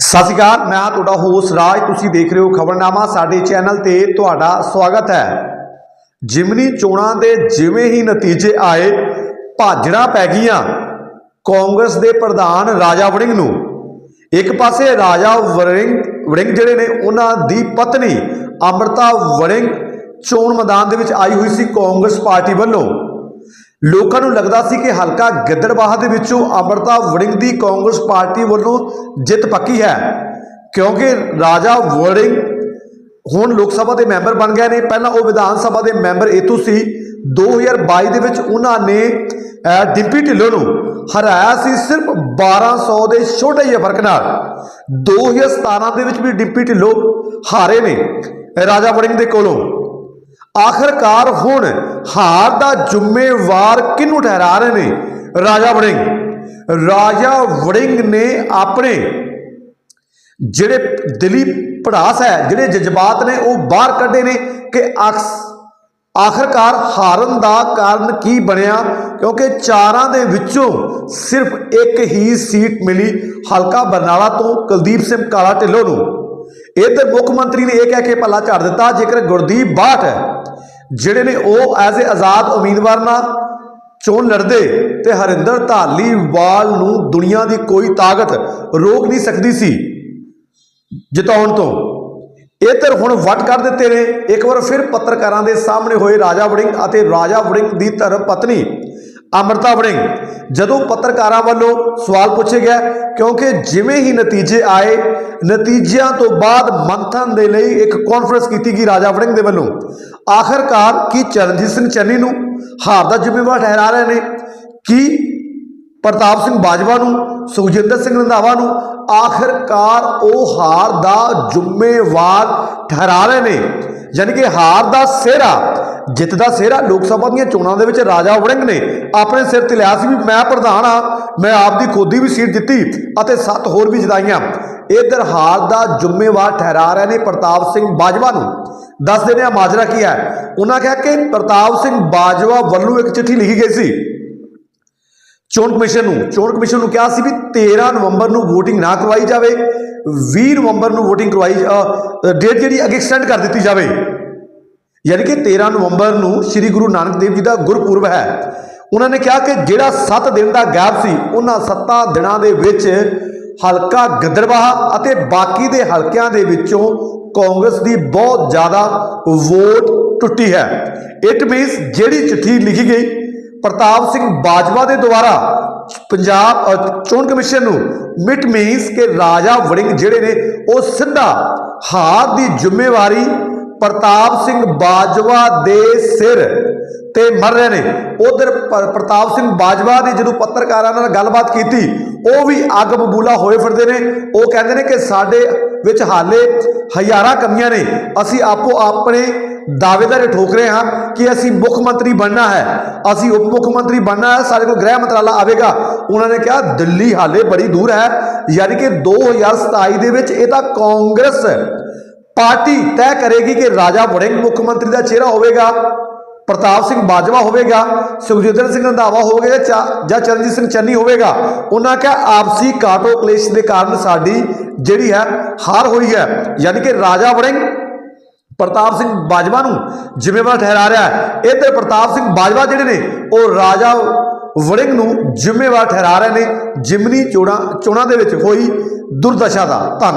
ਸਤਿ ਸ਼੍ਰੀ ਅਕਾਲ, ਮੈਂ ਹਾਂ ਤੁਹਾਡਾ ਹੋਸਟ ਰਾਜ, ਤੁਸੀਂ ਦੇਖ ਰਹੇ ਹੋ ਖਬਰਨਾਮਾ, ਸਾਡੇ ਚੈਨਲ ਤੇ ਤੁਹਾਡਾ ਸਵਾਗਤ ਹੈ। ਜਿਮਨੀ ਚੋਣਾਂ ਦੇ ਜਿਵੇਂ ਹੀ ਨਤੀਜੇ ਆਏ, ਭਾਜੜਾਂ ਪੈ ਗਈਆਂ। ਕਾਂਗਰਸ ਦੇ ਪ੍ਰਧਾਨ ਰਾਜਾ ਵੜਿੰਗ ਨੂੰ। ਇੱਕ ਪਾਸੇ ਰਾਜਾ ਵੜਿੰਗ ਵੜਿੰਗ ਜਿਹੜੇ ਨੇ, ਉਹਨਾਂ ਦੀ ਪਤਨੀ ਅੰਮ੍ਰਿਤਾ ਵੜਿੰਗ ਚੋਣ ਮੈਦਾਨ ਦੇ ਵਿੱਚ ਆਈ ਹੋਈ ਸੀ ਕਾਂਗਰਸ ਪਾਰਟੀ ਵੱਲੋਂ। ਲੋਕਾਂ ਨੂੰ ਲੱਗਦਾ ਸੀ ਕਿ ਹਲਕਾ ਗਿੱਦੜਬਾਹਾ ਦੇ ਵਿੱਚੋਂ ਅਮਰਤਾ ਵੜਿੰਗ ਦੀ ਕਾਂਗਰਸ ਪਾਰਟੀ ਵੱਲੋਂ ਜਿੱਤ ਪੱਕੀ ਹੈ। ਕਿਉਂਕਿ ਰਾਜਾ ਵੜਿੰਗ ਹੁਣ ਲੋਕ ਸਭਾ ਦੇ ਮੈਂਬਰ ਬਣ ਗਏ ਨੇ। ਪਹਿਲਾਂ ਉਹ ਵਿਧਾਨ ਸਭਾ ਦੇ ਮੈਂਬਰ ਇਤੂ ਸੀ। 2022 ਦੇ ਵਿੱਚ ਉਹਨਾਂ ਨੇ ਡਿੰਪੀ ਢਿੱਲੋਂ ਨੂੰ ਹਰਾਇਆ ਸੀ ਸਿਰਫ 1200 ਦੇ ਛੋਟੇ ਜਿਹੇ ਫ਼ਰਕ ਨਾਲ। 2017 ਦੇ ਵਿੱਚ ਵੀ ਡਿੰਪੀ ਢਿੱਲੋਂ ਹਾਰੇ ਨੇ ਰਾਜਾ ਵੜਿੰਗ ਦੇ ਕੋਲੋਂ। ਆਖਰਕਾਰ ਹੁਣ ਹਾਰ ਦਾ ਜ਼ਿੰਮੇਵਾਰ ਕਿਹਨੂੰ ਠਹਿਰਾ ਰਹੇ ਨੇ? ਰਾਜਾ ਵੜਿੰਗ। ਰਾਜਾ ਵੜਿੰਗ ਨੇ ਆਪਣੇ ਜਿਹੜੇ ਦਿਲੀ ਭੜਾਸ ਹੈ, ਜਿਹੜੇ ਜਜ਼ਬਾਤ ਨੇ, ਉਹ ਬਾਹਰ ਕੱਢੇ ਨੇ ਕਿ ਅਕਸ ਆਖਰਕਾਰ ਹਾਰਨ ਦਾ ਕਾਰਨ ਕੀ ਬਣਿਆ? ਕਿਉਂਕਿ ਚਾਰਾਂ ਦੇ ਵਿੱਚੋਂ ਸਿਰਫ ਇੱਕ ਹੀ ਸੀਟ ਮਿਲੀ ਹਲਕਾ ਬਰਨਾਲਾ ਤੋਂ ਕੁਲਦੀਪ ਸਿੰਘ ਕਾਲਾ ਢਿੱਲੋਂ ਨੂੰ। ਇੱਧਰ ਮੁੱਖ ਮੰਤਰੀ ਨੇ ਇਹ ਕਹਿ ਕੇ ਪੱਲਾ ਝਾੜ ਦਿੱਤਾ, ਜੇਕਰ ਗੁਰਦੀਪ ਬਾਠ ਜਿਹੜੇ ਨੇ ਉਹ ਐਜ਼ ਏ ਆਜ਼ਾਦ ਉਮੀਦਵਾਰ ਨਾਲ ਚੋਣ ਲੜਦੇ ਤੇ ਹਰਿੰਦਰ ਧਾਲੀਵਾਲ ਨੂੰ ਦੁਨੀਆ ਦੀ ਕੋਈ ਤਾਕਤ ਰੋਕ ਨਹੀਂ ਸਕਦੀ ਸੀ ਜਿਤਾਉਣ ਤੋਂ। ਇਹ ਇੱਧਰ ਹੁਣ ਵਟ ਕਰ ਦਿੱਤੇ ਨੇ। ਇੱਕ ਵਾਰ ਫਿਰ ਪੱਤਰਕਾਰਾਂ ਦੇ ਸਾਹਮਣੇ ਹੋਏ ਰਾਜਾ ਵੜਿੰਗ ਅਤੇ ਰਾਜਾ ਵੜਿੰਗ ਦੀ ਧਰਮ ਪਤਨੀ ਅਮਰਤਾ ਵੜਿੰਗ ਜਦੋਂ ਪੱਤਰਕਾਰਾਂ ਵੱਲੋਂ ਸਵਾਲ ਪੁੱਛੇ ਗਿਆ ਕਿਉਂਕਿ ਜਿਵੇਂ ਹੀ ਨਤੀਜੇ ਆਏ, ਨਤੀਜਿਆਂ ਤੋਂ ਬਾਅਦ ਮੰਥਨ ਦੇ ਲਈ ਇੱਕ ਕਾਨਫਰੰਸ ਕੀਤੀ ਗਈ ਰਾਜਾ ਵੜਿੰਗ ਦੇ ਵੱਲੋਂ। ਆਖਰਕਾਰ ਕੀ ਚਰਨਜੀਤ ਸਿੰਘ ਚੰਨੀ ਨੂੰ ਹਾਰ ਦਾ ਜ਼ਿੰਮੇਵਾਰ ਠਹਿਰਾ ਰਹੇ ਨੇ? ਕੀ ਪ੍ਰਤਾਪ ਸਿੰਘ ਬਾਜਵਾ ਨੂੰ, ਸੁਖਜਿੰਦਰ ਸਿੰਘ ਰੰਧਾਵਾ ਨੂੰ ਆਖਰਕਾਰ ਉਹ ਹਾਰ ਦਾ ਜ਼ਿੰਮੇਵਾਰ ਠਹਿਰਾ ਰਹੇ ਨੇ? ਯਾਨੀ ਕਿ ਹਾਰ ਦਾ ਸਿਹਰਾ ਜਿੱਤ ਦਾ ਸਿਹਰਾ ਲੋਕ ਸਭਾ ਦੀਆਂ ਚੋਣਾਂ ਦੇ ਵਿੱਚ ਰਾਜਾ ਵੜਿੰਗ ਨੇ ਆਪਣੇ ਸਿਰ ਤੇ ਲਿਆ ਸੀ ਵੀ ਮੈਂ ਪ੍ਰਧਾਨ ਆ ਮੈਂ ਆਪ ਦੀ ਖੋਦੀ ਵੀ ਸੀਟ ਦਿੱਤੀ ਅਤੇ ਸੱਤ ਹੋਰ ਵੀ ਜਿਤਾਈਆਂ। ਇਧਰ ਹਾਰ ਦਾ ਜ਼ਿੰਮੇਵਾਰ ਠਹਿਰਾ ਰਹੇ ਨੇ ਪ੍ਰਤਾਪ ਸਿੰਘ ਬਾਜਵਾ ਨੂੰ। ਦੱਸ ਦਿੰਦੇ ਆ ਮਾਜਰਾ ਕੀ ਹੈ। ਉਹਨਾਂ ਕਿਹਾ ਕਿ ਪ੍ਰਤਾਪ ਸਿੰਘ ਬਾਜਵਾ ਵੱਲੋਂ ਇੱਕ ਚਿੱਠੀ ਲਿਖੀ ਗਈ ਸੀ। ਚੋਣ ਕਮਿਸ਼ਨ ਨੂੰ, ਚੋਣ ਕਮਿਸ਼ਨ ਨੂੰ ਕਿਹਾ ਸੀ ਵੀ 13 ਨਵੰਬਰ ਨੂੰ VOTING ਨਾ ਕਰਵਾਈ ਜਾਵੇ 20 ਨਵੰਬਰ ਨੂੰ VOTING ਕਰਵਾਈ ਡੇਟ ਜਿਹੜੀ ਅੱਗੇ ਐਕਸਟੈਂਡ ਕਰ ਦਿੱਤੀ ਜਾਵੇ। ਯਾਨੀ ਕਿ 13 ਨਵੰਬਰ ਨੂੰ ਸ੍ਰੀ ਗੁਰੂ ਨਾਨਕ ਦੇਵ ਜੀ ਦਾ ਗੁਰਪੁਰਬ ਹੈ। ਉਹਨਾਂ ਨੇ ਕਿਹਾ ਕਿ ਜਿਹੜਾ 7 ਦਿਨ ਦਾ ਗੈਪ ਸੀ, ਉਹਨਾਂ 7 ਦਿਨਾਂ ਦੇ ਵਿੱਚ ਹਲਕਾ ਗਦਰਵਾਹ ਅਤੇ ਬਾਕੀ ਦੇ ਹਲਕਿਆਂ ਦੇ ਵਿੱਚੋਂ ਕਾਂਗਰਸ ਦੀ ਬਹੁਤ ਜ਼ਿਆਦਾ ਵੋਟ ਟੁੱਟੀ ਹੈ। ਇਟ ਮੀਨਸ ਜਿਹੜੀ ਚਿੱਠੀ ਲਿਖੀ ਗਈ, ਪ੍ਰਤਾਪ ਸਿੰਘ ਬਾਜਵਾ ਦੇ ਦੁਆਰਾ ਪੰਜਾਬ ਚੋਣ ਕਮਿਸ਼ਨ ਨੂੰ ਮਿਟ ਮੀਨਸ ਕਿ ਰਾਜਾ ਵੜਿੰਗ ਜਿਹੜੇ ਨੇ, ਉਹ ਸਿੱਧਾ ਹਾਰ ਦੀ ਜ਼ਿੰਮੇਵਾਰੀ ਪ੍ਰਤਾਪ ਸਿੰਘ ਬਾਜਵਾ ਦੇ ਸਿਰ ਤੇ ਮਰ ਰਹੇ ਨੇ। ਉਧਰ ਪ੍ਰਤਾਪ ਸਿੰਘ ਬਾਜਵਾ ਦੀ ਜਦੋਂ ਪੱਤਰਕਾਰਾਂ ਨਾਲ ਗੱਲਬਾਤ ਕੀਤੀ, ਉਹ ਵੀ ਅੱਗ ਬਬੂਲਾ ਹੋਏ ਫਿਰਦੇ ਨੇ। ਉਹ ਕਹਿੰਦੇ ਨੇ ਕਿ ਸਾਡੇ ਵਿੱਚ ਹਾਲੇ ਹਜ਼ਾਰਾਂ ਕਮੀਆਂ ਨੇ। ਅਸੀਂ ਆਪੋ ਆਪਣੇ ਦਾਅਵੇਦਾਰ ਠੋਕ ਰਹੇ ਹਾਂ ਕਿ ਅਸੀਂ ਮੁੱਖ ਮੰਤਰੀ ਬਣਨਾ ਹੈ। ਅਸੀਂ ਉਪ ਮੁੱਖ ਮੰਤਰੀ ਬਣਨਾ ਹੈ, ਸਾਡੇ ਕੋਲ ਗ੍ਰਹਿ ਮੰਤਰਾਲਾ ਆਵੇਗਾ। ਉਹਨਾਂ ਨੇ ਕਿਹਾ, ਦਿੱਲੀ ਹਾਲੇ ਬੜੀ ਦੂਰ ਹੈ। ਯਾਨੀ ਕਿ 2027 ਦੇ ਵਿੱਚ ਇਹ ਤਾਂ ਕਾਂਗਰਸ ਪਾਰਟੀ ਤੈਅ ਕਰੇਗੀ ਕਿ ਰਾਜਾ ਵੜਿੰਗ ਮੁੱਖ ਮੰਤਰੀ ਦਾ ਚਿਹਰਾ ਹੋਵੇਗਾ, ਪ੍ਰਤਾਪ ਸਿੰਘ ਬਾਜਵਾ ਹੋਵੇਗਾ, ਸੁਖਜਿੰਦਰ ਸਿੰਘ ਰੰਧਾਵਾ ਹੋਵੇਗਾ ਜਾਂ ਚਾ- ਜਾਂ ਚਰਨਜੀਤ ਸਿੰਘ ਚੰਨੀ ਹੋਵੇਗਾ। ਉਹਨਾਂ ਕਿਹਾ, ਆਪਸੀ ਕਾਟੋ ਕਲੇਸ਼ ਦੇ ਕਾਰਨ ਸਾਡੀ ਜਿਹੜੀ ਹੈ, ਹਾਰ ਹੋਈ ਹੈ। ਯਾਨੀ ਕਿ ਰਾਜਾ ਵੜਿੰਗ, ਪ੍ਰਤਾਪ ਸਿੰਘ ਬਾਜਵਾ ਨੂੰ ਜ਼ਿੰਮੇਵਾਰ ਠਹਿਰਾ ਰਿਹਾ ਹੈ। ਇੱਧਰ ਪ੍ਰਤਾਪ ਸਿੰਘ ਬਾਜਵਾ ਜਿਹੜੇ ਨੇ, ਉਹ ਰਾਜਾ ਵੜਿੰਗ ਨੂੰ ਜ਼ਿੰਮੇਵਾਰ ਠਹਿਰਾ ਰਹੇ ਨੇ। ਜਿਮਨੀ ਚੋਣਾਂ ਚੋਣਾਂ ਦੇ ਵਿੱਚ ਹੋਈ ਦੁਰਦਸ਼ਾ ਦਾ ਧੰਨਵਾਦ।